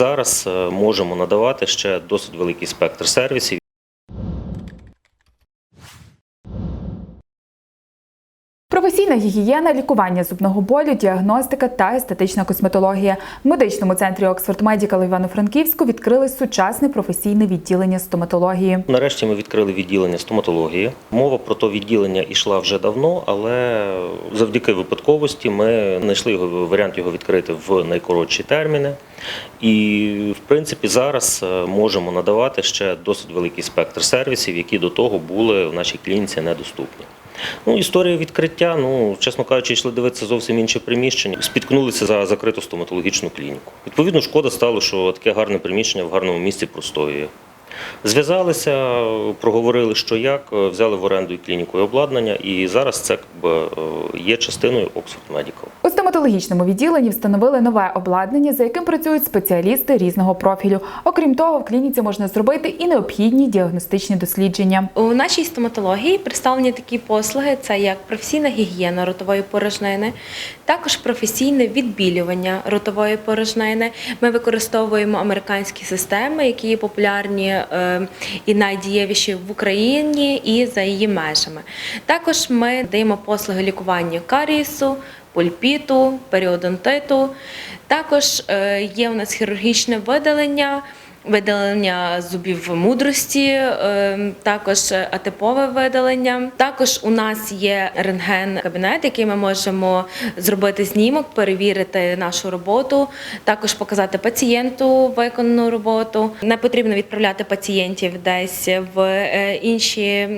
зараз е, можемо надавати ще досить великий спектр сервісів. Професійна гігієна, лікування зубного болю, діагностика та естетична косметологія. В медичному центрі Оксфорд Медікал Івано-Франківську відкрили сучасне професійне відділення стоматології. Нарешті ми відкрили відділення стоматології. Мова про то відділення йшла вже давно, але завдяки випадковості ми знайшли його варіант його відкрити в найкоротші терміни. І в принципі зараз е, можемо надавати ще досить великий спектр сервісів, які до того були в нашій клініці недоступні. Ну, історія відкриття, ну, чесно кажучи, йшли дивитися зовсім інше приміщення. Спіткнулися за закриту стоматологічну клініку. Відповідно, шкода стало, що таке гарне приміщення в гарному місці простоює. Зв'язалися, проговорили, що як, взяли в оренду і клініку і обладнання, і зараз це якби, е, є частиною Oxford Medical. У стоматологічному відділенні встановили нове обладнання, за яким працюють спеціалісти різного профілю. Окрім того, в клініці можна зробити і необхідні діагностичні дослідження. У нашій стоматології представлені такі послуги: це як професійна гігієна ротової порожнини, також професійне відбілювання ротової порожнини. Ми використовуємо американські системи, які є популярні і найдієвіші в Україні і за її межами. Також ми даємо послуги лікування карієсу, пульпіту, періодонтиту. Також е, є у нас хірургічне видалення. Видалення зубів мудрості, е, також атипове видалення. Також у нас є рентген-кабінет, який ми можемо зробити знімок, перевірити нашу роботу, також показати пацієнту виконану роботу. Не потрібно відправляти пацієнтів десь в е, інші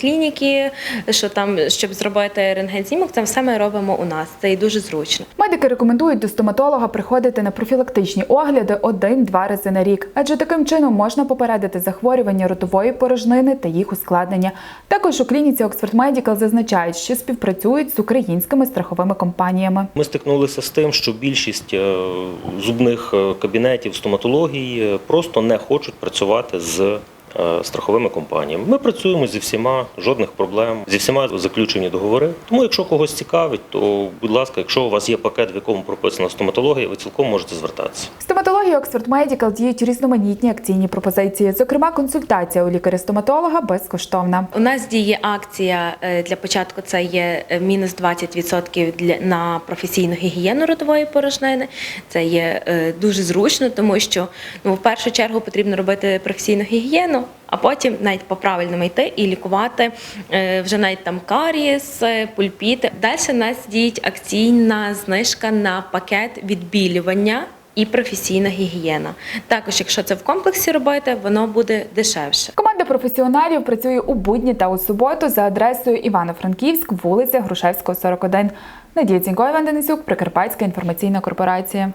клініки, що там, щоб зробити рентген-знімок, це все ми робимо у нас. Це і дуже зручно. Медики рекомендують до стоматолога приходити на профілактичні огляди один-два рази на рік, адже таким чином можна попередити захворювання ротової порожнини та їх ускладнення. Також у клініці Oxford Medical зазначають, що співпрацюють з українськими страховими компаніями. Ми стикнулися з тим, що більшість е, зубних е, кабінетів стоматології е, просто не хочуть працювати з страховими компаніями. Ми працюємо зі всіма, жодних проблем, зі всіма заключені договори. Тому, якщо когось цікавить, то будь ласка, якщо у вас є пакет, в якому прописана стоматологія, ви цілком можете звертатися. В стоматології Oxford Medical діють різноманітні акційні пропозиції. Зокрема, консультація у лікаря-стоматолога безкоштовна. У нас діє акція е, для початку. Це є е, мінус 20% для на професійну гігієну ротової порожнини. Це є е, дуже зручно, тому що ну в першу чергу потрібно робити професійну гігієну. А потім навіть по правильному йти і лікувати е, вже навіть там карієс, е, пульпіти. Далі нас діє акційна знижка на пакет відбілювання і професійна гігієна. Також, якщо це в комплексі робити, воно буде дешевше. Команда професіоналів працює у будні та у суботу за адресою Івано-Франківськ, вулиця Грушевського, 41. Надія Цінько, Іван Денисюк, Прикарпатська інформаційна корпорація.